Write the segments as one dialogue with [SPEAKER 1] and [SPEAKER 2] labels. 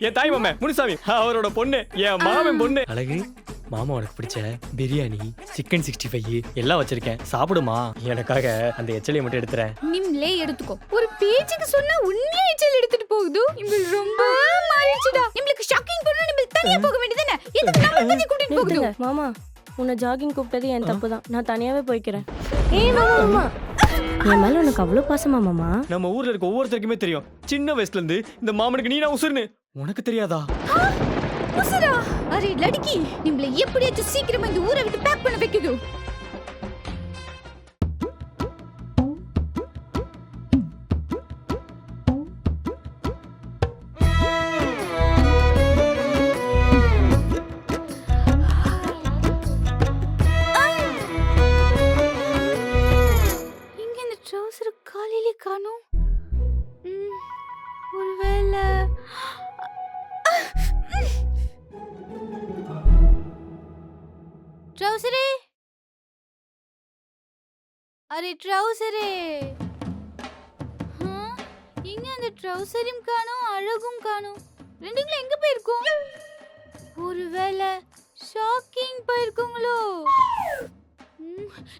[SPEAKER 1] என் தாய் மாமே முனுசாமி அவரோட பொண்ணு என் மாமன் பொண்ணு. அழகு மாமா பிடிச்ச பிரியாணி சிக்கன் சிக்ஸ்டி ஃபைவ் எல்லாம் வச்சிருக்கேன். சாப்பிடுமா? எனக்காக அந்த எச்சலியை மட்டும் எடுத்துறேன்.
[SPEAKER 2] நிம்லே எடுத்துக்கோ. ஒரு பேச்சுக்கு சொன்னா உண்மையே எச்சல் எடுத்துட்டு போகுது? இவள் ரொம்ப மாறிடுச்சுடா போக வேண்டியதுதானே? எதுக்கு நம்ம
[SPEAKER 3] மாமா உன்னை ஜாகிங் கூப்பிட்டது என் தப்பு தான். நான் தனியாவே போய்க்கிறேன். ஏய் மாமா. என் மேல உனக்கு அவ்வளவு பாசமா மாமா?
[SPEAKER 1] நம்ம ஊர்ல இருக்க ஒவ்வொருத்தருக்குமே தெரியும். சின்ன வயசுல இருந்து இந்த மாமனுக்கு நீ நான் உசுர்னு உனக்கு தெரியாதா?
[SPEAKER 2] உசுரா? அரே லடுக்கி நம்மள எப்படியாச்சும் சீக்கிரமா இந்த ஊரை விட்டு பேக் பண்ண வைக்குது அரே ட்ரவுசரே இங்க அந்த ட்ரவுசரையும் காணோம் அழகும் காணோம். ரெண்டுங்களும் எங்க போயிருக்கோம்? ஒருவேளை ஷாக்கிங் போயிருக்கோங்களோ?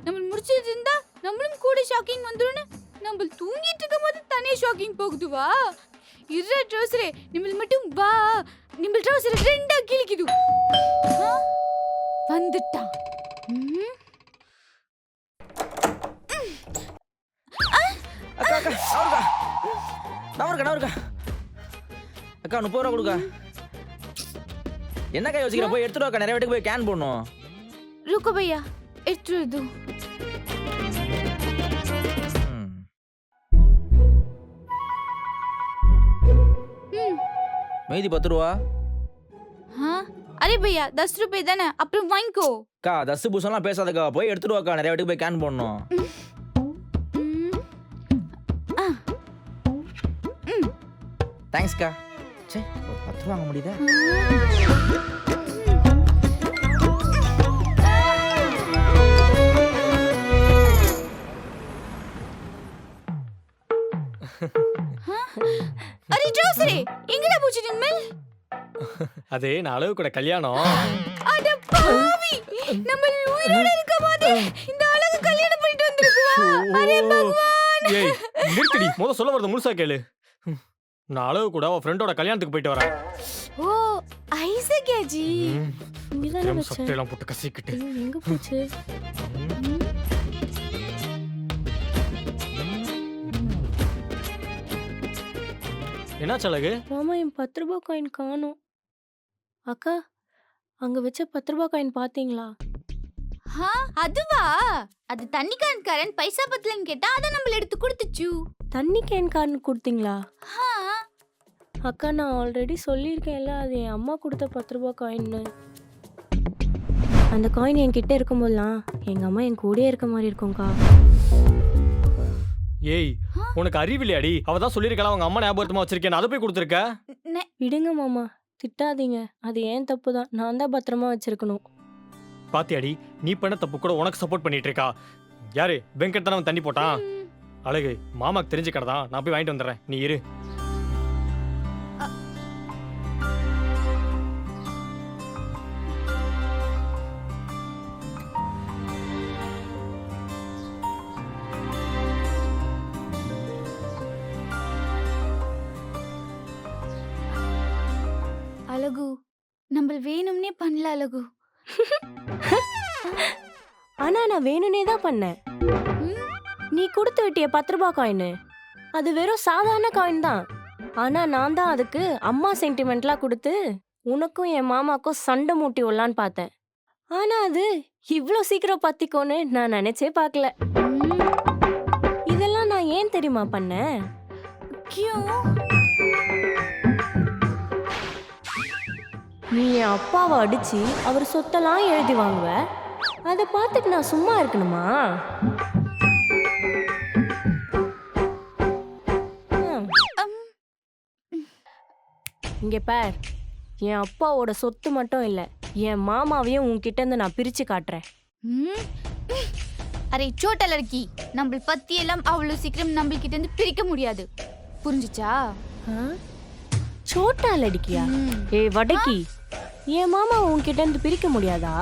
[SPEAKER 2] நம்ம முடிச்சிட்டு இருந்தா நம்மளும் கூட ஷாக்கிங் வந்துரும்னு நம்ம தூங்கிட்டு இருக்கும் போது தனியே ஷாக்கிங் போகுதுவா? இருற ட்ரௌசரே நிம்மல் மட்டும் வா. நிம்மல் ட்ரௌசர் ரெண்டா கிழிக்குது.
[SPEAKER 4] கொடுக்கா முப்பது ரூபா கொடுக்கா என்னக்கா யோசிக்கிற? போய் எடுத்துட்டு வாக்கா நிறைய வீட்டுக்கு போய் கேன் போடணும்.
[SPEAKER 2] ருக்கோ பையா
[SPEAKER 4] எடுத்துரு
[SPEAKER 2] இது.
[SPEAKER 4] மீதி பத்து ரூபா?
[SPEAKER 2] அரே பையா தஸ் ரூபாய் தானே அப்புறம் வாங்கிக்கோ.
[SPEAKER 4] அக்கா தஸ் பூசம்லாம் பேசாதக்கா போய் எடுத்துட்டு வாக்கா நிறைய வீட்டுக்கு போய் கேன் போடணும். தேங்க்ஸ்க்கா சே ஒரு பத்து ரூபா வாங்க முடியுதா?
[SPEAKER 2] அரே எங்கடா போச்சு
[SPEAKER 1] அது நான் அளவு கூட கல்யாணம்.
[SPEAKER 2] அட பாவி நம்ம உயிரோட இருக்கும்போது இந்த அழகு கல்யாணம் பண்ணிட்டு அரே பகவான்.
[SPEAKER 1] ஏய் நிறுத்தடி முத சொல்ல வரது முழுசா கேளு. நான் அளவு கூட அவ ஃப்ரெண்டோட கல்யாணத்துக்கு போயிட்டு வரேன்.
[SPEAKER 2] ஓ ஐசக் ஜி
[SPEAKER 1] ம்,
[SPEAKER 3] இங்கதானே
[SPEAKER 1] எம்
[SPEAKER 3] வச்சேன்.
[SPEAKER 1] சட்டையெல்லாம் போட்டு கசிக்கிட்டு.
[SPEAKER 3] ஐயோ, எங்க போச்சு?
[SPEAKER 1] என்னாச்சு அழகு?
[SPEAKER 3] மாமா என் பத்து ரூபாய் காயின் காணும். அக்கா அங்க வச்ச பத்து ரூபாய் காயின் பாத்தீங்களா?
[SPEAKER 2] ஹா அதுவா? அது தண்ணிக்காரன் பைசா பத்தலன்னு கேட்டா அதை நம்மள எடுத்து கொடுத்துச்சு.
[SPEAKER 3] தண்ணி கேன் கார்டு கொடுத்தீங்களா?
[SPEAKER 2] ஹா
[SPEAKER 3] அக்கா நான் ஆல்ரெடி சொல்லியிருக்கேன்ல அது என் அம்மா கொடுத்த பத்து ரூபாய் காயின்னு அந்த காயின் என்கிட்ட இருக்கும்போதெல்லாம் எங்க அம்மா என் கூடயே இருக்க மாதிரி இருக்கும்க்கா.
[SPEAKER 1] ஏய் உனக்கு அறிவில்லையாடி அவ தான் சொல்லியிருக்கலாம் அவங்க அம்மா ஞாபகத்தமா வச்சிருக்கேன் அதை போய் கொடுத்துருக்க?
[SPEAKER 3] விடுங்க மாமா திட்டாதீங்க. அது ஏன் தப்பு தான் நான் தான் பத்திரமா வச்சிருக்கணும்.
[SPEAKER 1] பாத்தியாடி நீ பண்ண தப்பு கூட உனக்கு சப்போர்ட் பண்ணிட்டு இருக்கா யாரு? வெங்கட் தானே அவன் தண்ணி போட்டான்? அழகு மாமாக்கு தெரிஞ்ச கடை தான் நான் போய் வாங்கிட்டு வந்துடுறேன். நீ இரு.
[SPEAKER 2] நம்ம வேணும்னே பண்ணல அழகு
[SPEAKER 3] ஆனா நான் வேணும்னே தான் பண்ணேன். நீ கொடுத்து விட்டிய பத்து ரூபாய் காயின். அது வெறும் சாதாரண காயின் தான். ஆனா நான் தான் அதுக்கு அம்மா சென்டிமெண்ட்லாம் கொடுத்து உனக்கும் என் மாமாக்கும் சண்டை மூட்டி விடலான்னு பார்த்தேன். ஆனா அது இவ்வளோ சீக்கிரம் பத்திக்கோன்னு நான் நினைச்சே பார்க்கல. இதெல்லாம் நான் ஏன் தெரியுமா பண்ணேன்?
[SPEAKER 2] கியூ
[SPEAKER 3] நீ என் அப்பாவை அடிச்சு அவர் சொத்தெல்லாம் எழுதி வாங்குவ? அதை பார்த்துட்டு நான் சும்மா இருக்கணுமா? இங்க பார் என் அப்பாவோட சொத்து மட்டும் இல்ல என் மாமாவையும் உன்கிட்ட இருந்து நான் பிரிச்சு காட்டுறேன்.
[SPEAKER 2] அரே சோட்ட லड़की நம்ம பத்தி எல்லாம் அவ்வளவு சீக்கிரம் நம்ம கிட்ட இருந்து பிரிக்க முடியாது. புரிஞ்சுச்சா?
[SPEAKER 3] சோட்டா லடிக்கியா
[SPEAKER 2] ம்.
[SPEAKER 3] ஏய் வடக்கி. என் மாமா உன்கிட்ட இருந்து பிரிக்க முடியாதா?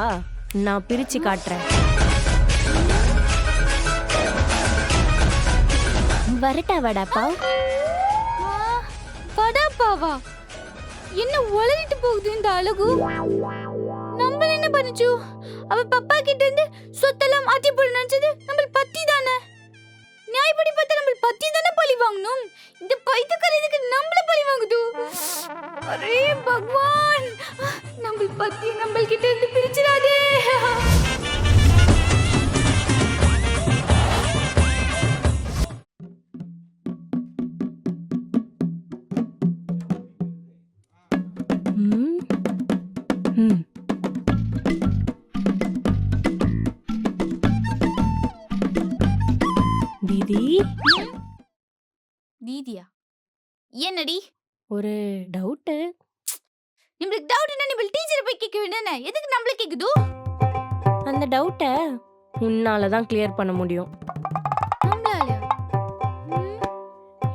[SPEAKER 3] நான் பிரிச்சு காட்டுறேன். வரட்டா வடாப்பா.
[SPEAKER 2] ஆ, படாப்பாவா என்ன உளறிட்டு போகுது இந்த அழகு? நம்ம என்ன பண்ணுச்சு அவ பப்பா கிட்ட இருந்து சொத்தெல்லாம் ஆட்டி போட நினைச்சது நம்ம நியாயப்படி பார்த்தா நம்ம பத்தி தானே பழி வாங்கணும்? இந்த பைத்தியக்கார இதுக்கு நம்மள பழி வாங்குது? அரே பகவான்! நம்ம பத்தி நம்ம கிட்ட இருந்து பிரிச்சிடாதே.
[SPEAKER 3] தீதி
[SPEAKER 2] தீதியா என்னடி?
[SPEAKER 3] ஒரு டவுட்டு.
[SPEAKER 2] நம்மளுக்கு டவுட்னா நம்ம டீச்சர் போய் கேட்க வேண்டானே எதுக்கு நம்மள கேக்குது?
[SPEAKER 3] அந்த டவுட்டை உன்னால தான் கிளியர் பண்ண முடியும்.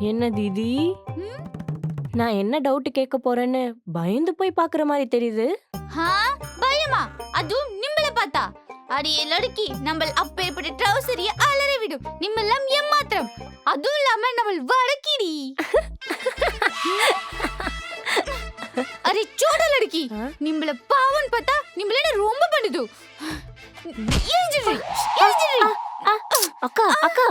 [SPEAKER 3] என்ன தீதி? நான் என்ன டவுட் கேட்க போறேன்னு பயந்து போய் பாக்குற மாதிரி தெரியுது.
[SPEAKER 2] பயமா? அதுவும் அடியே லடுக்கி நம்ம அப்பேற்பட்ட ட்ரௌசரிய அலறி விடும். நிம்மெல்லாம் ஏமாத்திரம். அதுவும் இல்லாம நம்ம வடக்கிடி அரே சோட லடுக்கி? நிம்மள பாவன் பார்த்தா நிம்மள ரொம்ப பண்ணுது.
[SPEAKER 3] அக்கா அக்கா.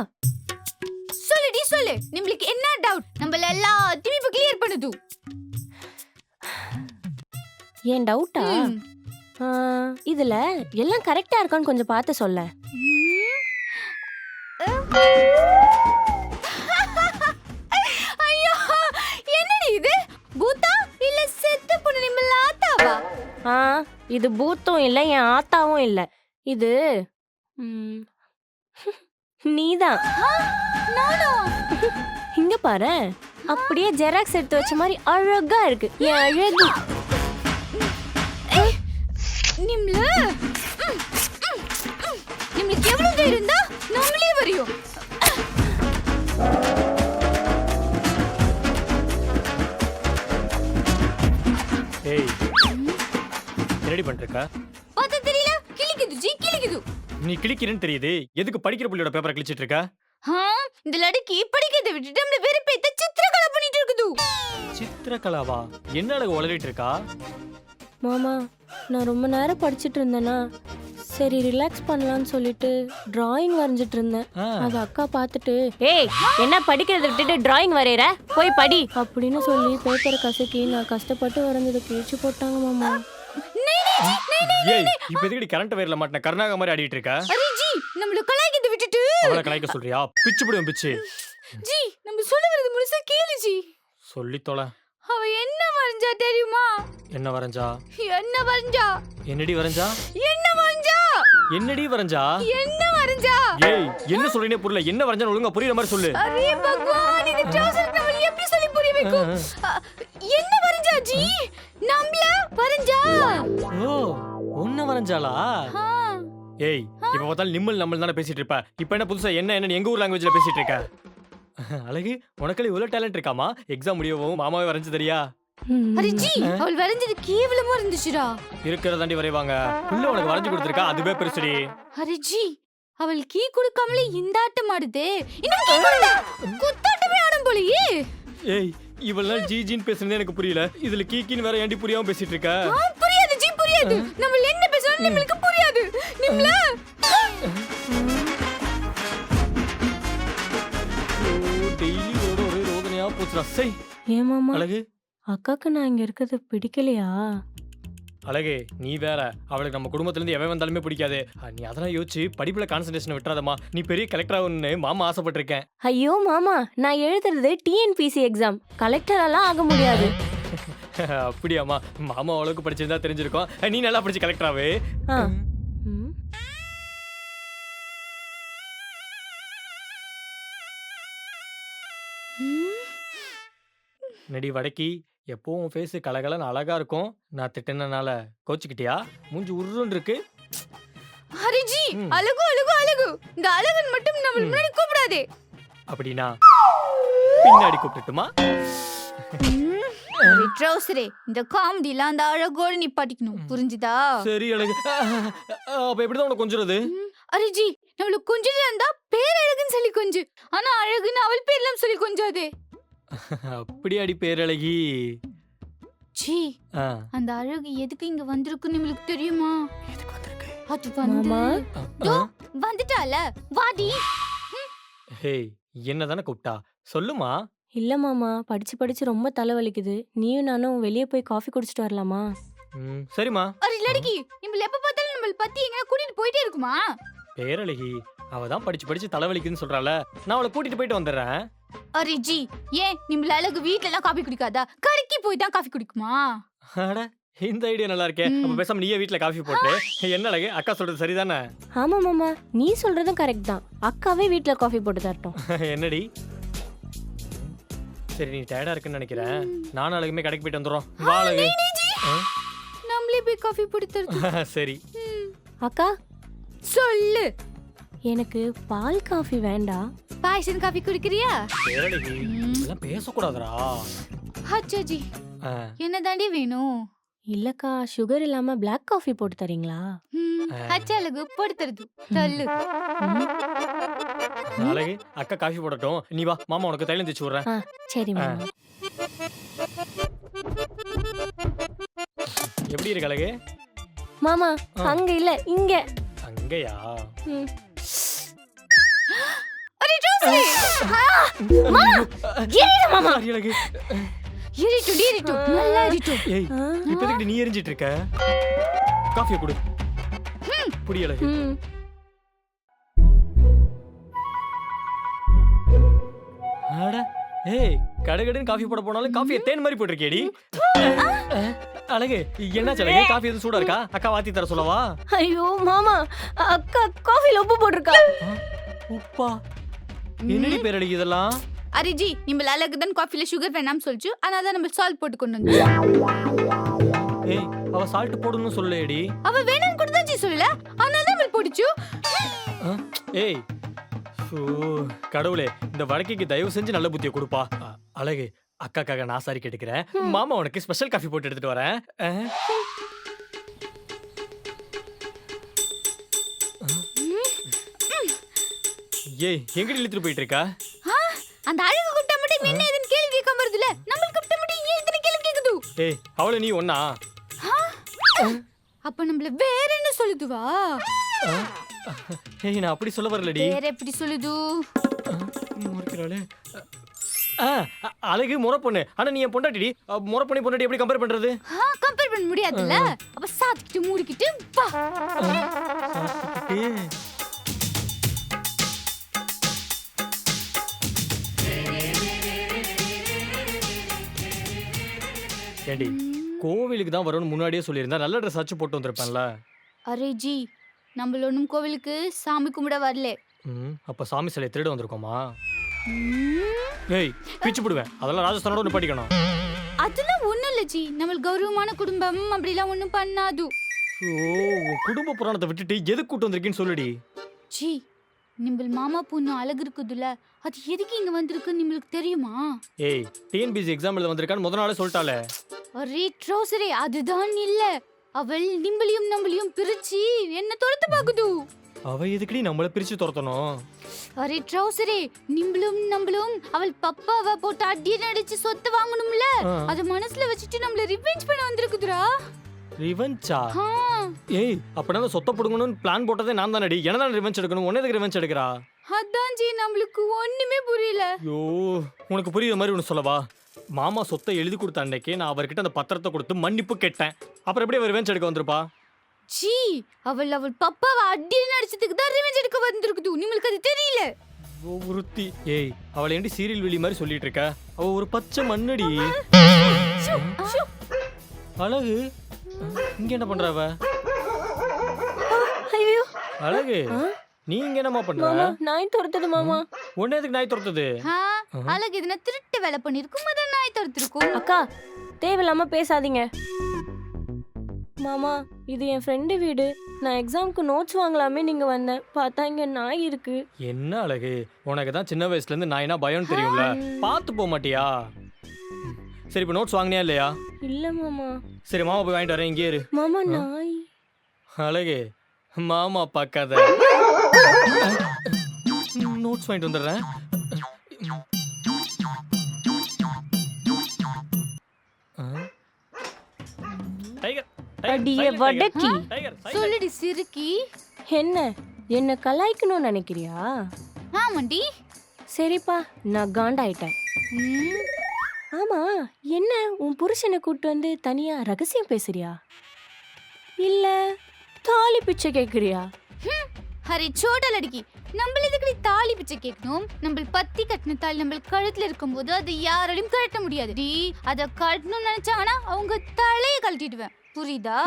[SPEAKER 2] சொல்லுடி சொல்லு. நம்மளுக்கு என்ன டவுட் நம்மள எல்லாத்தையும் இப்ப கிளியர் பண்ணுது.
[SPEAKER 3] என் டவுட்டா இதுல எல்லாம் கரெக்டா இருக்கான்னு கொஞ்சம் பார்த்து சொல்ல.
[SPEAKER 2] ஐயோ என்னடி இது? பூத்தா இல்ல செத்து பொண்ணு ஆத்தாவா?
[SPEAKER 3] ஆ இது பூத்தும் இல்ல என் ஆத்தாவும் இல்ல. இது நீதான். இங்க பாரு அப்படியே ஜெராக்ஸ் எடுத்து வச்ச மாதிரி அழகா இருக்கு. என் அழகு.
[SPEAKER 2] நிம்ல. நிம்மளுக்கு எவ்வளவு தைரியம் இருந்தா நம்மளே வரையும்.
[SPEAKER 1] ஏய் ரெடி பண்ணிருக்கா
[SPEAKER 2] பார்த்தா தெரியல கிளிக்குது ஜி கிளிக்குது
[SPEAKER 1] நீ கிளிக்கிறேன்னு தெரியுது. எதுக்கு படிக்கிற புள்ளியோட பேப்பரை கிழிச்சிட்டு இருக்கா
[SPEAKER 2] இந்த லடுக்கி படிக்கிறதை விட்டுட்டு நம்மள வெறுப்பேத்த சித்திரக்கலை பண்ணிட்டு இருக்குது.
[SPEAKER 1] சித்திரகலாவா என்ன அழகு உளறிட்டு இருக்கா?
[SPEAKER 3] மாமா நான் ரொம்ப நேரம் படிச்சிட்டு இருந்தேனா? சரி ரிலாக்ஸ் பண்ணலாம்னு சொல்லிட்டு டிராயிங் வரைஞ்சிட்டு இருந்தேன். அது அக்கா பார்த்துட்டு ஏய் என்ன படிக்கிறத விட்டுட்டு டிராயிங் வரையற? போய் படி. அப்படின்னு சொல்லி பேப்பரை கசக்கி நான் கஷ்டப்பட்டு வரைஞ்சதை கிழிச்சு போட்டாங்க மாமா.
[SPEAKER 1] ஏய் இப்ப எதுக்கடி கரண்ட் வயர்ல மாட்டின? கருணாக மாதிரி ஆடிட்டு இருக்கா?
[SPEAKER 2] அரே ஜி நம்மள கலாய்க்கிறதை விட்டுட்டு.
[SPEAKER 1] அவளை கலாய்க்க சொல்றியா? பிச்சு பிடிவும் பிச்சு.
[SPEAKER 2] ஜி நம்ம சொல்ல வரது முழுசா கேளு ஜி.
[SPEAKER 1] சொல்லி தொலை.
[SPEAKER 2] அவ என்ன வரைஞ்சா தெரியுமா?
[SPEAKER 1] என்ன வரைஞ்சா?
[SPEAKER 2] என்ன வரைஞ்சா?
[SPEAKER 1] என்னடி வரைஞ்சா?
[SPEAKER 2] என்ன வரைஞ்சா?
[SPEAKER 1] என்னடி வரைஞ்சா?
[SPEAKER 2] என்ன வரைஞ்சா?
[SPEAKER 1] ஏய் என்ன சொல்றீனே புரியல. என்ன வரைஞ்சான்னு ஒழுங்கா புரியுற மாதிரி சொல்லு.
[SPEAKER 2] அரே பகவான் இந்த ட்ரௌசர் நம்ம எப்படி சொல்லி புரிய வைக்கும்? என்ன வரைஞ்சா ஜி? நம்மள வரைஞ்சா?
[SPEAKER 1] ஓ உன்ன வரைஞ்சாளா? ஏய் இப்ப பார்த்தாலும் நிம்மல் நம்மள் தானே பேசிட்டு இருப்ப. இப்ப என்ன புதுசா என்ன என்ன எங்க ஊர் லாங்குவேஜ்ல பேசிட்டு இருக்க? அழகு உனக்கு இவ்வளவு டேலண்ட் இருக்காமா? எக்ஸாம் முடியவும் மாமாவே வரைஞ்சு தெரியா?
[SPEAKER 2] அரே ஜி அவள் வரைஞ்சது கேவலமா இருந்துச்சுடா.
[SPEAKER 1] இருக்கிறதாண்டி வரைவாங்க. உள்ள உனக்கு வரைஞ்சு கொடுத்துருக்கா? அதுவே பெருசுடி.
[SPEAKER 2] அரே ஜி அவள் கீ கொடுக்காமலே இந்த ஆட்டம் ஆடுதே. இன்னும் கீ கொடுத்தா குத்தாட்டமே ஆடும் போலயே.
[SPEAKER 1] ஏய் நாள் ஜி ஜின்னு பேசுனதே எனக்கு புரியல. இதுல கீக்கின்னு வேற ஏன்டி புரியாம பேசிட்டு இருக்க
[SPEAKER 2] புரியாது ஜி புரியாது. நம்ம என்ன பேசணும் நம்மளுக்கு புரியாது. நிம்ல.
[SPEAKER 1] டெய்லி ஒரு ஒரு ரோதனையா போச்சுடா. சை.
[SPEAKER 3] ஏன் மாமா?
[SPEAKER 1] அழகு.
[SPEAKER 3] அக்காக்கு நான் இங்க இருக்கிறது பிடிக்கலையா?
[SPEAKER 1] அழகு நீ வேற. அவளுக்கு நம்ம குடும்பத்துல இருந்து எவன் வந்தாலுமே பிடிக்காது. அஹ், நீ அதெல்லாம் யோசிச்சு படிப்புல கான்சன்ட்ரேஷன் விட்டுறாதம்மா. நீ பெரிய கலெக்டர் ஆகணும்னு மாமா ஆசைப்பட்டிருக்கேன்.
[SPEAKER 3] ஐயோ மாமா நான் எழுதுறது டிஎன்பிசி எக்ஸாம் கலெக்டரெல்லாம் ஆக முடியாது.
[SPEAKER 1] அப்படியாம்மா. மாமா அவ்வளவுக்கு படிச்சிருந்தா தெரிஞ்சிருக்கும். அஹ், நீ நல்லா படிச்சு கலெக்டர் ஆகு
[SPEAKER 3] ஆ. ம்.
[SPEAKER 1] நடி வடக்கி? எப்பவும் ஃபேஸ் கலகலன்னு அழகா இருக்கும். நான் திட்டினனால. கோச்சுக்கிட்டியா? மூஞ்சி உருன்னு இருக்கு
[SPEAKER 2] அரே ஜி அழகு அழகு அழகு. இந்த அழகுன்னு மட்டும் நம்ம முன்னாடி கூப்பிடாதே.
[SPEAKER 1] அப்படின்னா? பின்னாடி கூப்பிட்டுட்டுமா
[SPEAKER 2] ட்ரௌசரே இந்த காமெடிலாம் அந்த அழகோட நிப்பாட்டிக்கணும். புரிஞ்சுதா?
[SPEAKER 1] சரி அழகு. அப்ப எப்படிதான் உனக்கு கொஞ்சிறது?
[SPEAKER 2] ம், அரே ஜி நம்மளுக்கு கொஞ்சம் இருந்தா பேர் அழகுன்னு சொல்லி கொஞ்சு. ஆனா அழகுன்னு அவள் பேர்லாம் சொல்லி கொஞ்சாதே.
[SPEAKER 1] அப்படி அடி பேரழகி.
[SPEAKER 2] ஜி
[SPEAKER 1] ஆ.
[SPEAKER 2] அந்த அழகு எதுக்கு இங்க வந்திருக்குன்னு நம்மளுக்கு தெரியுமா?
[SPEAKER 1] எதுக்கு வந்திருக்கு?
[SPEAKER 2] அது வந்து
[SPEAKER 3] மாமா?
[SPEAKER 2] தோ, வந்துட்டால வாடி
[SPEAKER 1] ஹேய் என்ன தானே கூப்பிட்டா சொல்லுமா?
[SPEAKER 3] இல்ல மாமா படிச்சு படிச்சு ரொம்ப தலைவலிக்குது. நீயும் நானும் வெளியே போய் காஃபி குடிச்சிட்டு வரலாமா?
[SPEAKER 1] ம், சரிம்மா.
[SPEAKER 2] ஒரு லடுக்கி நம்மள எப்ப பார்த்தாலும் நம்மள பத்தி எங்க கூட்டிட்டு போயிட்டே இருக்குமா?
[SPEAKER 1] பேரழகி அவ தான் படிச்சு படிச்சு தலைவலிக்குதுன்னு சொல்றால நான் அவளை கூட்டிட்டு போயிட்டு வந்துடுறேன்.
[SPEAKER 2] அரே ஜி ஏன் நம்மள அழகு வீட்ல எல்லாம் காஃபி குடிக்காதா? கடைக்கு போய் தான் காஃபி குடிக்குமா?
[SPEAKER 1] அட இந்த ஐடியா நல்லா இருக்கே. அப்ப பேசாம நீயே வீட்ல காஃபி போட்டு என்ன அழகு? அக்கா சொல்றது சரிதானே?
[SPEAKER 3] ஆமா மாமா நீ சொல்றதும் கரெக்ட் தான். அக்காவே வீட்ல காஃபி போட்டு தரட்டும்.
[SPEAKER 1] என்னடி? சரி நீ டயர்டா இருக்குன்னு நினைக்கிறேன். நானும் அழகுமே கடைக்கு போயிட்டு வந்துடுறோம். வா அழகு.
[SPEAKER 2] நம்மளே போய் காஃபி போட்டு தருது
[SPEAKER 1] சரி.
[SPEAKER 3] அக்கா?
[SPEAKER 2] சொல்லு.
[SPEAKER 3] எனக்கு பால் காஃபி வேண்டாம்
[SPEAKER 2] பாய்சன் காஃபி குடிக்கிறியா.
[SPEAKER 1] இதெல்லாம் பேசக்கூடாதுடா.
[SPEAKER 2] அச்சா ஜி
[SPEAKER 1] ஆ,
[SPEAKER 2] என்ன தாண்டி வேணும்?
[SPEAKER 3] இல்லக்கா சுகர் இல்லாம பிளாக் காஃபி போட்டு தரீங்களா?
[SPEAKER 2] ம், அச்சா அழகு போட்டு தருது. சொல்லு
[SPEAKER 1] அழகு அக்கா காஃபி போடட்டும். நீ வா மாமா உனக்கு தைலம் தேச்சு விடுறேன்.
[SPEAKER 3] சரி. மாமா.
[SPEAKER 1] எப்படி இருக்கு அழகு?
[SPEAKER 3] மாமா. அங்க இல்ல இங்க.
[SPEAKER 1] அங்கயா?
[SPEAKER 3] ம்.
[SPEAKER 2] அரே ஜோசி
[SPEAKER 1] சாரி அழகு
[SPEAKER 2] எரிட்டு எரிட்டு நல்லா எரிட்டு
[SPEAKER 1] ஏய். இப்ப எதுக்கு நீ எரிஞ்சிட்டு இருக்க காஃபியை கொடு
[SPEAKER 3] ம்.
[SPEAKER 1] அட ஏய் கடைகடன் காஃபி போட போனாலும் காஃபியை தேன் மாதிரி போட்டிருக்கேடி அழகு அழகு காஃபி எதுவும் சூடா இருக்கா அக்கா வாத்தி தர சொல்லவா
[SPEAKER 3] ஐயோ மாமா அக்கா காஃபில உப்பு போட்டிருக்கா
[SPEAKER 1] உப்பா என்னடி பேர் அழகு இதெல்லாம்?
[SPEAKER 2] அரே ஜி நம்ம அழகு தான் காஃபில சுகர் வேணாம்னு சொல்லிச்சு. அதனால தான் நம்ம சால்ட் போட்டு கொண்டு வந்து
[SPEAKER 1] ஏய் அவ சால்ட் போடணும்னு சொல்லலையேடி.
[SPEAKER 2] அவ வேணாம்னு கூட தான் ஜி சொல்லல. அதனால தான் நம்ம போட்டுச்சு.
[SPEAKER 1] ஆ? ஏய் ஷோ கடவுளே இந்த வடக்கைக்கு தயவு செஞ்சு நல்ல புத்தியை கொடுப்பா. அழகு அக்காக்காக நான் சாரி கேட்டுக்கிறேன். மாமா உனக்கு ஸ்பெஷல் காஃபி போட்டு எடுத்துட்டு வரேன். ஏய் எங்கடி இழுத்துட்டு போயிட்டு இருக்கா
[SPEAKER 2] அந்த அழகு கூப்பிட்டா மட்டும் என்ன ஏதுன்னு கேள்வி கேட்காம வருதுல நம்மளுக்கு கூப்பிட்டா மட்டும் ஏன் இத்தனை கேள்வி கேக்குது
[SPEAKER 1] ஏய் அவளை நீ ஒண்ணா?
[SPEAKER 2] அப்ப நம்மள வேற என்ன சொல்லுதுவா?
[SPEAKER 1] ஏய் நான் அப்படி சொல்ல வரலடி.
[SPEAKER 2] வேற எப்படி சொல்லுது?
[SPEAKER 1] முறைக்கிறாளே. அழகு முறை பொண்ணு ஆனா நீ என் பொண்டாட்டிடி. அ, முறை பொண்ணு பொண்டாட்டி எப்படி கம்பேர் பண்றது?
[SPEAKER 2] கம்பேர் பண்ண முடியாதுல்ல? அப்ப சாத்திட்டு மூடிக்கிட்டு
[SPEAKER 1] ஏண்டி கோவிலுக்கு தான் வரும்னு முன்னாடியே சொல்லியிருந்தா நல்ல ட்ரெஸ் ஆச்சு போட்டு வந்திருப்பேன்ல.
[SPEAKER 2] அரே ஜி நம்மள ஒண்ணும் கோவிலுக்கு சாமி கும்பிட வரல.
[SPEAKER 1] ம் அப்ப சாமி சிலையை திருட வந்திருக்கோமா? ஏய் பிச்சு போடுவேன். அதெல்லாம் ராஜஸ்தானோட நிப்பாட்டிக்கணும்.
[SPEAKER 2] அதெல்லாம் ஒண்ணும் இல்ல ஜி. நம்மளுக்கு கௌரவமான குடும்பம் அப்படிலாம் ஒண்ணும் பண்ணாது.
[SPEAKER 1] ஓ உன் குடும்ப புராணத்தை விட்டுட்டு எதுக்கு கூட்டு வந்திருக்கேன்னு சொல்லுடி.
[SPEAKER 2] ஜி நிம்பல் மாமா பொண்ணு அழகு இருக்குதுல்ல அது எதுக்கு இங்க வந்திருக்குன்னு நம்மளுக்கு தெரியுமா?
[SPEAKER 1] ஏய் டிஎன்பிசி எக்ஸாம் எழுத வந்திருக்கான்னு முத நாளே சொல்லிட்டாலே
[SPEAKER 2] அரே ட்ரௌசரே அதுதான் இல்ல. அவள் நிம்பளையும் நம்மளையும் பிரிச்சு என்ன தொடுத்து பாக்குது?
[SPEAKER 1] அவ எதுக்குடி நம்மள பிரிச்சு துரத்தணும்?
[SPEAKER 2] அரே ட்ரௌசரே நிம்பளும் நம்மளும் அவள் பப்பாவை போட்டு அடி நடிச்சு சொத்து வாங்கணும்ல. அத மனசுல வச்சுட்டு நம்மள ரிவெஞ்ச் பண்ண வந்திருக்குதுடா.
[SPEAKER 1] ரிவெஞ்சா ஏய் அப்படின்னா சொத்த புடுங்கணும்னு பிளான் போட்டதே நான் தானடி என்ன தான் ரிவெஞ்ச் எடுக்கணும்? உன்ன எதுக்கு ரிவெஞ்ச் எடுக்கிறா?
[SPEAKER 2] அதான் ஜி நம்மளுக்கு ஒண்ணுமே புரியல.
[SPEAKER 1] ஐயோ உனக்கு புரியுற மாதிரி ஒன்று சொல்லவா? மாமா சொத்தை எழுதி கொடுத்த அன்னைக்கே நான் அவர்கிட்ட அந்த பத்திரத்தை கொடுத்து மன்னிப்பு கேட்டேன். அப்புறம் எப்படி அவர் ரிவெஞ்ச் எடுக்க வந்திருப்பா?
[SPEAKER 2] ஜி அவள் அவள் பப்பாவை அடி நடிச்சதுக்கு தான் ரிவெஞ்ச் எடுக்க வந்திருக்குது. உங்களுக்கு அது தெரியல.
[SPEAKER 1] ஒருத்தி. ஏய் அவளை ஏண்டி சீரியல் வெளி மாதிரி சொல்லிட்டு இருக்க? அவ ஒரு பச்சை மண்ணடி. அழகு. இங்க என்ன பண்ற அவ?
[SPEAKER 3] ஐயோ.
[SPEAKER 1] அழகு. நீ இங்க என்னம்மா பண்ற?
[SPEAKER 3] மாமா நாய் துரத்துது மாமா.
[SPEAKER 1] உன்ன எதுக்கு நாய் துரத்துது?
[SPEAKER 2] ஆ, அழகு எதுனா திருட்டு வேலை பண்ணிருக்கும் அதான் நாய் தடுத்திருக்கும்
[SPEAKER 3] அக்கா தேவையில்லாம பேசாதீங்க. மாமா இது என் ஃப்ரெண்டு வீடு. நான் எக்ஸாம்க்கு நோட்ஸ் வாங்கலாமே நீங்க வந்தேன். பார்த்தா இங்க நாய் இருக்கு.
[SPEAKER 1] என்ன அழகு? உனக்கு தான் சின்ன வயசுல இருந்து நாய்னா பயம் தெரியும்ல. பார்த்து போக மாட்டியா. சரி இப்போ நோட்ஸ் வாங்கினியா இல்லையா?
[SPEAKER 3] இல்ல மாமா.
[SPEAKER 1] சரி மாமா போய் வாங்கிட்டு வரேன் இங்கே இரு.
[SPEAKER 3] மாமா நாய்.
[SPEAKER 1] அழகு மாமா பார்க்காத. நோட்ஸ் வாங்கிட்டு வந்துடுறேன். டைகர்
[SPEAKER 3] அடியே. வடக்கி.
[SPEAKER 2] சொல்லுடி சிறுக்கி.
[SPEAKER 3] என்ன? என்ன கலாய்க்கணும்னு நினைக்கிறியா?
[SPEAKER 2] ஆமாண்டி.
[SPEAKER 3] சரிப்பா நான் காண்டாயிட்டேன்.
[SPEAKER 2] ம்,
[SPEAKER 3] ஆமா என்ன உன் புருஷனை கூட்டு வந்து தனியா ரகசியம் பேசுறியா? இல்ல தாலி பிச்சை கேக்குறியா?
[SPEAKER 2] ஹரி சோட்டல் அடிக்கி. நம்மள எதுக்கு தாலி பிச்சை கேட்கணும் நம்ம பத்தி கட்டின தாலி நம்ம கழுத்துல இருக்கும்போது அது யாராலையும் கழட்ட முடியாது. டி அத கழட்டணும்னு நினைச்சாங்கன்னா அவங்க தலையை கழட்டிடுவேன். புரியுதா?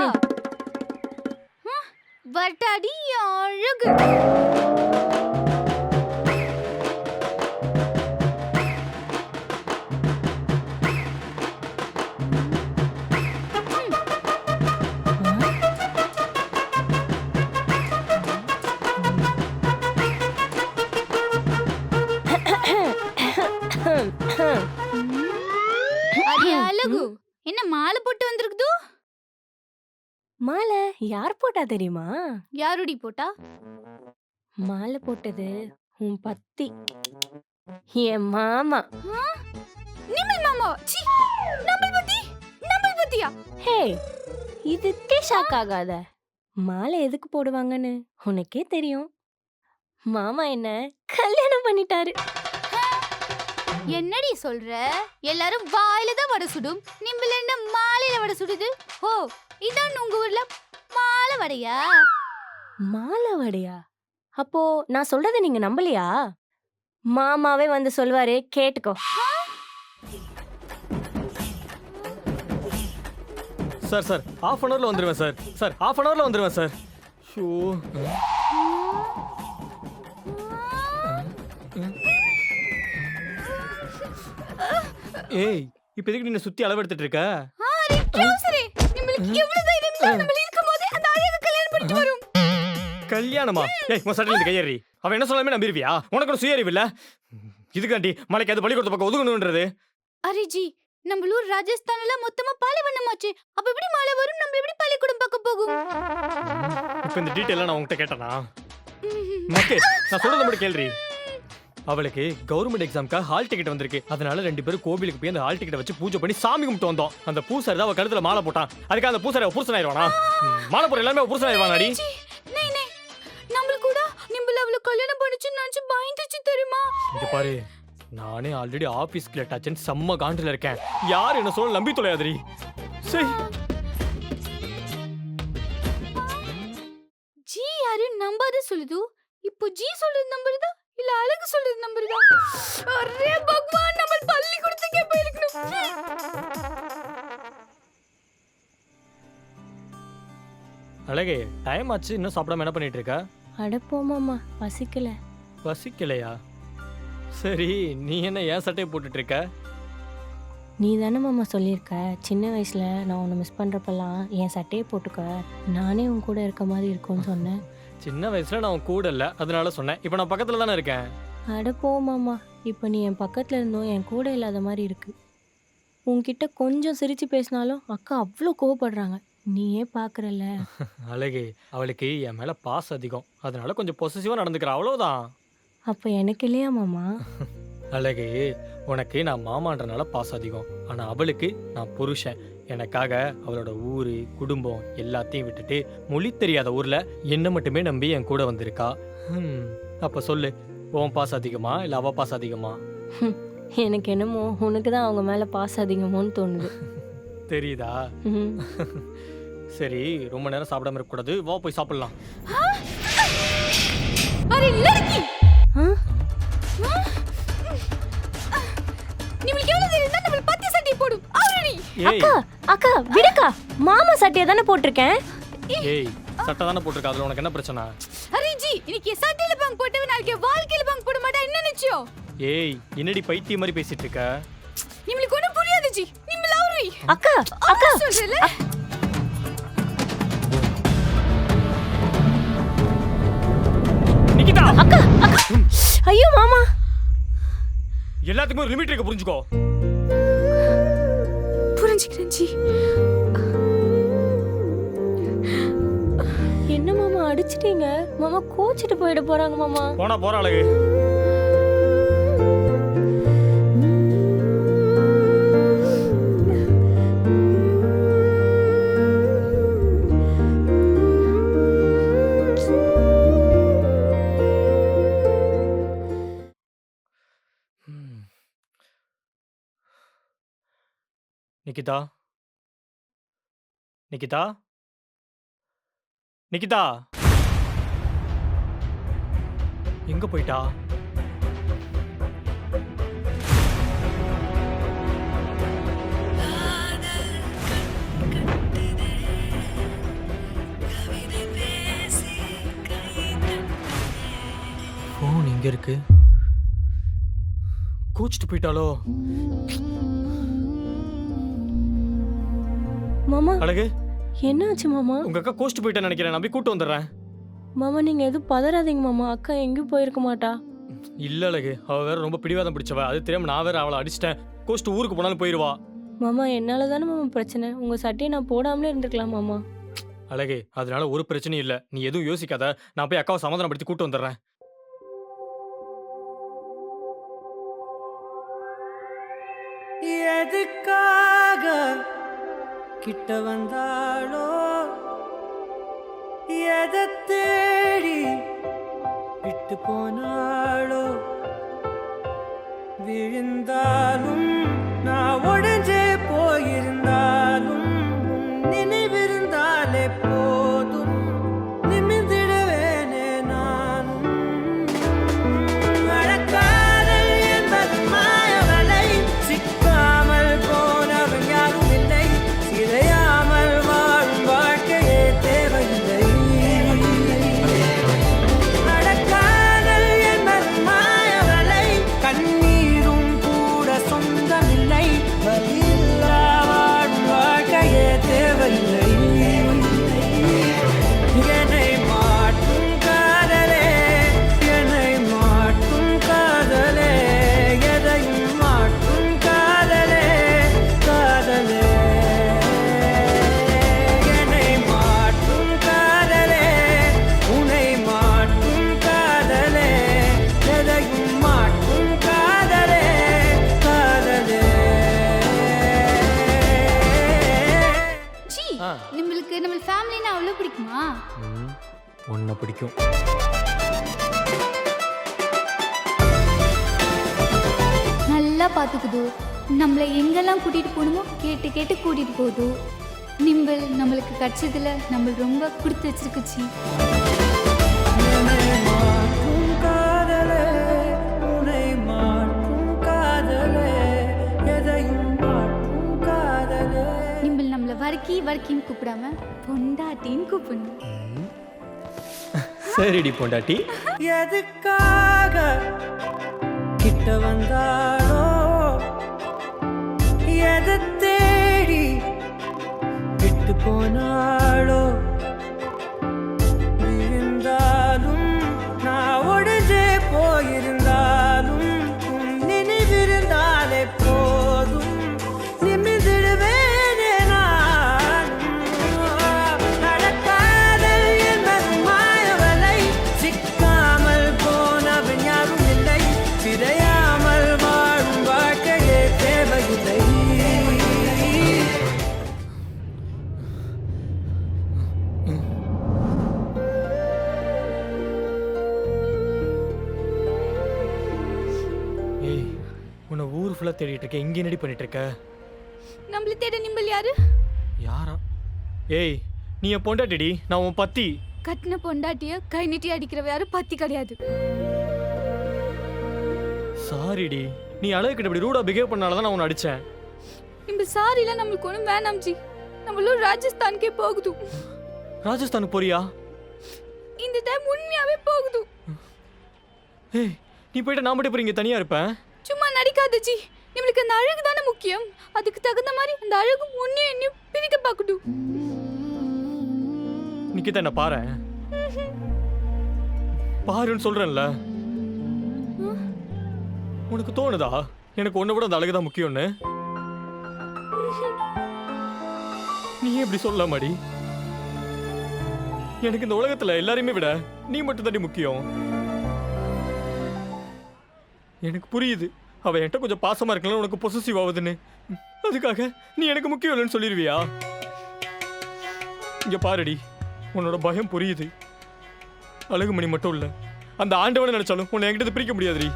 [SPEAKER 2] ஹம், வரட்டாடி அழகு. போட்டா
[SPEAKER 3] தெரியுமா?
[SPEAKER 2] யாருடி போட்டா?
[SPEAKER 3] மாலை போட்டது உன் பத்தி. என் மாமா.
[SPEAKER 2] ஆ? நிம்மல் மாமா சி நம்ம பத்தி? நம்ம பத்தியா?
[SPEAKER 3] ஹே இதுக்கே ஷாக் ஆகாத. மாலை எதுக்கு போடுவாங்கன்னு உனக்கே தெரியும். மாமா என்ன கல்யாணம் பண்ணிட்டாரு.
[SPEAKER 2] என்னடி சொல்ற? எல்லாரும் வாயில தான் வடை சுடும். நிம்பல என்ன மாலையில வடை சுடுது? ஓ இதான் உங்க ஊர்ல மாலை வடையா
[SPEAKER 3] மாலை வடையா அப்போ நான் சொல்றதை நீங்க நம்பலையா? மாமாவே வந்து சொல்வாரு கேட்டுக்கோ.
[SPEAKER 1] சார் சார் half அன் ஹவர்ல வந்துருவேன் சார். சார் half அன் ஹவர்ல வந்துருவேன் சார். ஷோ ஏய் இப்போ எதுக்கு நீ சுத்தி அளவெடுத்துட்டு இருக்க?
[SPEAKER 2] ஆரி ட்ரௌசரே நம்மளுக்கு எவ்வளவு தைரியம் இருந்தா நம்ம இருக்கும்போது அந்த பண்ணிட்டு வரும்.
[SPEAKER 1] கல்யாணமா? ஏய் உன் சட்டையில இருந்து கையேறி. அவன் என்ன சொல்லாமே நம்பிருவியா? உனக்கு ஒரு சுய அறிவு இல்ல? இதுக்காண்டி மலைக்கு அது பள்ளிக்கூடத்து பக்கம் ஒதுங்கணுன்றது.
[SPEAKER 2] அரிஜி நம்ம ஊர் ராஜஸ்தான்ல மொத்தமா பாலைவனமாச்சு. அப்ப எப்படி மழை வரும்? நம்ம எப்படி பள்ளிக்கூடம் பக்கம் போகும்?
[SPEAKER 1] இப்போ இந்த டீட்டெயிலாம் நான் உன்கிட்ட கேட்டனா? மக்கே நான் சொல்றது மட்டும் கேள்றி. அவளுக்கு கவர்மெண்ட் எக்ஸாம்க்கு ஹால் டிக்கெட் வந்திருக்கு. அதனால ரெண்டு பேரும் கோவிலுக்கு போய் அந்த ஹால் டிக்கெட் வச்சு பூஜை பண்ணி சாமி கும்பிட்டு வந்தோம். அந்த பூசாரி தான் அவ கழுத்துல மாலை போட்டான். அதுக்கு அந்த பூசாரி புருஷன் ஆயிடுவானா மாலை போற எல்லாமே புருஷன் ஆயிடுவானாடி
[SPEAKER 2] நம்மளுக்கு கூட நிம்பல அவள கல்யாணம் பண்ணிச்சுன்னு நினைச்சு பயந்துச்சு தெரியுமா?
[SPEAKER 1] இங்க பாரு நானே ஆல்ரெடி ஆபீஸ்க்கு லேட் ஆச்சுன்னு செம்ம காண்டில் இருக்கேன். யார் என்ன சொல்ல நம்பி தொலையாதடி. சரி
[SPEAKER 2] ஜி யாரு நம்பாத சொல்லுது? இப்போ ஜி சொல்றது நம்புறதா? இல்ல அழகு சொல்றது நம்புறதா அரே பகவான் நம்ம பள்ளிக்கூடத்துக்கே போயிருக்கணும்.
[SPEAKER 1] அழகே டைம் ஆச்சு. இன்னும் சாப்பிடாம என்ன பண்ணிட்டு இருக்க
[SPEAKER 3] அடப்போ மாமா பசிக்கல.
[SPEAKER 1] பசிக்கலையா? சரி நீ என்ன ஏன் சட்டையை போட்டுட்டு இருக்க
[SPEAKER 3] நீ தானே மாமா சொல்லியிருக்க. சின்ன வயசுல நான் உன்னை மிஸ் பண்றப்பெல்லாம் என் சட்டையை போட்டுக்க. நானே உன் கூட இருக்க மாதிரி இருக்கும்னு சொன்னேன்.
[SPEAKER 1] சின்ன வயசுல நான் உன் கூட இல்ல. அதனால சொன்னேன். இப்போ நான் பக்கத்துல தானே இருக்கேன்?
[SPEAKER 3] அட போ மாமா. இப்போ நீ என் பக்கத்துல இருந்தும் என் கூட இல்லாத மாதிரி இருக்கு. உன்கிட்ட கொஞ்சம் சிரிச்சு பேசினாலும் அக்கா அவ்வளோ கோவப்படுறாங்க. நீயே பார்க்குறல்ல
[SPEAKER 1] அழகு அவளுக்கு என் மேல பாசம் அதிகம். அதனால கொஞ்சம் பொசசிவா நடந்துக்கிற. அவ்வளவுதான்.
[SPEAKER 3] அப்போ எனக்கு இல்லையா மாமா?
[SPEAKER 1] அழகு உனக்கு நான் மாமான்றனால பாசம் அதிகம். ஆனா அவளுக்கு நான் புருஷன். எனக்காக அவளோட ஊரு குடும்பம் எல்லாத்தையும் விட்டுட்டு மொழி தெரியாத ஊர்ல என்ன மட்டுமே நம்பி என் கூட வந்திருக்கா? அப்ப சொல்லு. உன் பாசம் அதிகமா இல்ல அவ பாசம் அதிகமா?
[SPEAKER 3] எனக்கு என்னமோ உனக்கு தான் அவங்க மேலே பாசம் அதிகமோன்னு தோணுது.
[SPEAKER 1] தெரியுதா. சரி ரொம்ப நேரம் சாப்பிடாம இருக்கக்கூடாது. வா போய் சாப்பிடலாம்.
[SPEAKER 3] அக்கா அக்கா விடுக்கா. மாமா சட்டையை தானே போட்டிருக்கேன்.
[SPEAKER 1] ஏய் சட்டை தானே போட்டிருக்க அதுல உனக்கு என்ன பிரச்சனை?
[SPEAKER 2] அரே ஜி இன்னைக்கு சட்டையில பங்க் போட்டவன் நாளைக்கு வாழ்க்கையில பங்க் போட மாட்டா என்ன நிச்சயம்
[SPEAKER 1] ஏய் என்னடி பைத்தியம் மாதிரி பேசிட்டு இருக்க?
[SPEAKER 2] உங்களுக்கு ஒண்ணு புரியாது ஜி. நீங்க லவ்ரி.
[SPEAKER 3] அக்கா அக்கா.
[SPEAKER 2] சொல்றல நிக்கிதா! அக்கா அக்கா. ஐயோ மாமா.
[SPEAKER 1] எல்லாத்துக்கும் ஒரு லிமிட் இருக்க புரிஞ்சுக்கோ.
[SPEAKER 2] புரிஞ்சுக்கிறேன் ஜி
[SPEAKER 3] என்ன மாமா அடிச்சிட்டீங்க? மாமா கோச்சிட்டு போயிட போறாங்க மாமா.
[SPEAKER 1] போனா போற அழகு நிக்கிதா? நிக்கிதா? நிகிதா எங்க போயிட்டா? ஃபோன் இங்க இருக்கு? கூச்சிட்டு போயிட்டாலோ
[SPEAKER 3] மாமா?
[SPEAKER 1] அழகு.
[SPEAKER 3] என்னாச்சு மாமா?
[SPEAKER 1] உங்க அக்கா கோச்சிட்டு போயிட்டான்னு நினைக்கிறேன். நான் போய் கூட்டு வந்துடுறேன்.
[SPEAKER 3] மாமா நீங்க எதுவும் பதறாதீங்க மாமா. அக்கா எங்கேயும் போயிருக்க மாட்டா.
[SPEAKER 1] இல்ல அழகு. அவ வேற ரொம்ப பிடிவாதம் பிடிச்சவ. அது தெரியாம நான் வேற அவளை அடிச்சிட்டேன். கோச்சிட்டு ஊருக்கு போனாலும் போயிருவா.
[SPEAKER 3] மாமா என்னால தானே மாமா பிரச்சனை. உங்க சட்டையை நான் போடாமலே இருந்திருக்கலாம் மாமா.
[SPEAKER 1] அழகு அதனால ஒரு பிரச்சனையும் இல்ல. நீ எதுவும் யோசிக்காத. நான் போய் அக்காவை சமாதானப்படுத்தி கூட்டு வந்துடுறேன்.
[SPEAKER 5] எதுக்காக கிட்ட வந்தாளோ? எதை தேடி விட்டு போனாளோ? விழுந்தாலும் நான்
[SPEAKER 2] கிடைச்சதுல நம்ம ரொம்ப கொடுத்து வச்சிருக்குச்சி நிம்பிள் நம்மளை வர்க்கி வர்க்கின்னு கூப்பிடாம பொண்டாட்டின்னு கூப்பிடணும்.
[SPEAKER 1] சரிடி பொண்டாட்டி.
[SPEAKER 5] எதுக்காக கிட்ட வந்தாளோ? எதை போனாளோ
[SPEAKER 1] ஊர் ஃபுல்லா தேடிட்டு இருக்க இங்கே என்னடி பண்ணிட்டு இருக்க
[SPEAKER 2] நம்மளை தேட நிம்பிள் யாரு?
[SPEAKER 1] யாரா? ஏய் நீ என் பொண்டாட்டிடி? நான் உன் பத்தி.
[SPEAKER 2] கட்டின பொண்டாட்டிய கை நீட்டி அடிக்கிறவ யாரும் பத்தி கிடையாது.
[SPEAKER 1] சாரிடி. நீ அழகுக்கிட்ட இப்படி ரூடா பிஹேவ் பண்ணால தான் நான் உன்னை அடிச்சேன்.
[SPEAKER 2] நிம்பிள் சாரிலாம் நம்மளுக்கு ஒன்றும் வேணாம் ஜி. நம்மளும் ராஜஸ்தானுக்கே போகுது.
[SPEAKER 1] ராஜஸ்தானுக்கு போறியா?
[SPEAKER 2] இந்த டைம் உண்மையாவே போகுது.
[SPEAKER 1] ஏய் நீ போயிட்டு நான் மட்டும் இப்போ இங்கே தனியா இருப்பேன்?
[SPEAKER 2] சும்மா நடிக்காத ஜி. நம்மளுக்கு அந்த அழகு தானே முக்கியம். அதுக்கு தகுந்த மாதிரி அந்த அழகு உன்னையும் என்னையும் பிரிக்க பார்க்கட்டும்.
[SPEAKER 1] நிக்கிட்ட என்ன பாரு. பாருன்னு சொல்றேன்ல. உனக்கு தோணுதா? எனக்கு உன்னை விட அந்த அழகு தான் முக்கியம்னு. நீ ஏன் இப்படி சொல்லலாமாடி எனக்கு இந்த உலகத்துல எல்லாரையுமே விட நீ மட்டும் தாண்டி முக்கியம். எனக்கு புரியுது. அவ என்கிட்ட கொஞ்சம் பாசமா இருக்கலாம் உனக்கு பொசசிவ் ஆகுதுன்னு. அதுக்காக நீ எனக்கு முக்கியம் இல்லைன்னு சொல்லிடுவியா இங்க பாருடி உன்னோட பயம் புரியுது. அழகுமணி மட்டும் இல்ல அந்த ஆண்டவனை நினைச்சாலும் உன்னை என்கிட்ட பிரிக்க முடியாதுடி.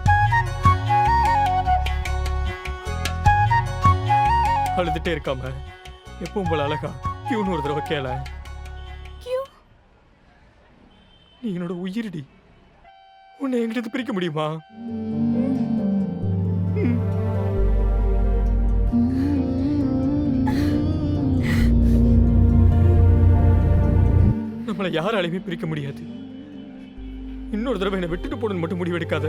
[SPEAKER 1] அழுதுட்டே இருக்காம எப்பவும் போல அழகா கியூன்னு ஒரு தடவை கேள.
[SPEAKER 2] கியூ
[SPEAKER 1] நீ என்னோட உயிரிடி. உன்னை இருந்து பிரிக்க முடியுமா? நம்மளை யாராலையுமே பிரிக்க முடியாது. இன்னொரு தடவை என்னை விட்டுட்டு போடணும்னு மட்டும் முடிவெடுக்காத.